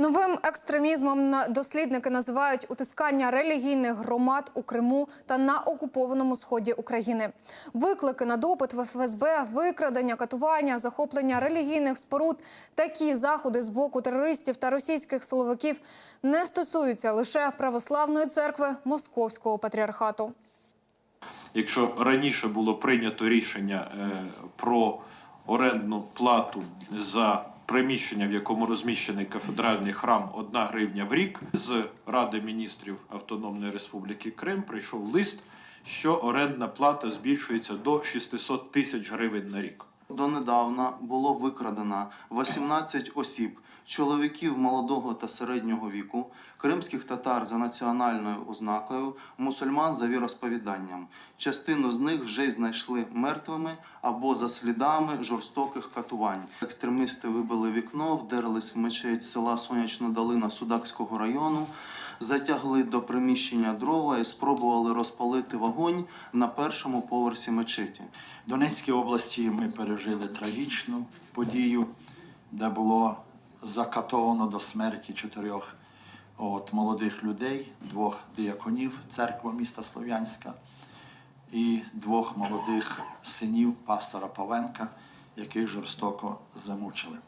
Новим екстремізмом дослідники називають утискання релігійних громад у Криму та на окупованому сході України. Виклики на допит в ФСБ, викрадення, катування, захоплення релігійних споруд. Такі заходи з боку терористів та російських силовиків не стосуються лише православної церкви Московського патріархату. Якщо раніше було прийнято рішення е, про орендну плату за приміщення, в якому розміщений кафедральний храм 1 гривня в рік, з Ради міністрів Автономної Республіки Крим прийшов лист, що орендна плата збільшується до 600 тисяч гривень на рік. Донедавна було викрадено 18 осіб, чоловіків молодого та середнього віку, кримських татар за національною ознакою, мусульман за віросповіданням. Частину з них вже й знайшли мертвими або за слідами жорстоких катувань. Екстремісти вибили вікно, вдерлись в мечеть села Сонячна Долина Судакського району, затягли до приміщення дрова і спробували розпалити вогонь на першому поверсі мечеті. В Донецькій області ми пережили трагічну подію, де було закатовано до смерті чотирьох от, молодих людей, двох дияконів церква міста Слов'янська і двох молодих синів пастора Павенка, яких жорстоко замучили.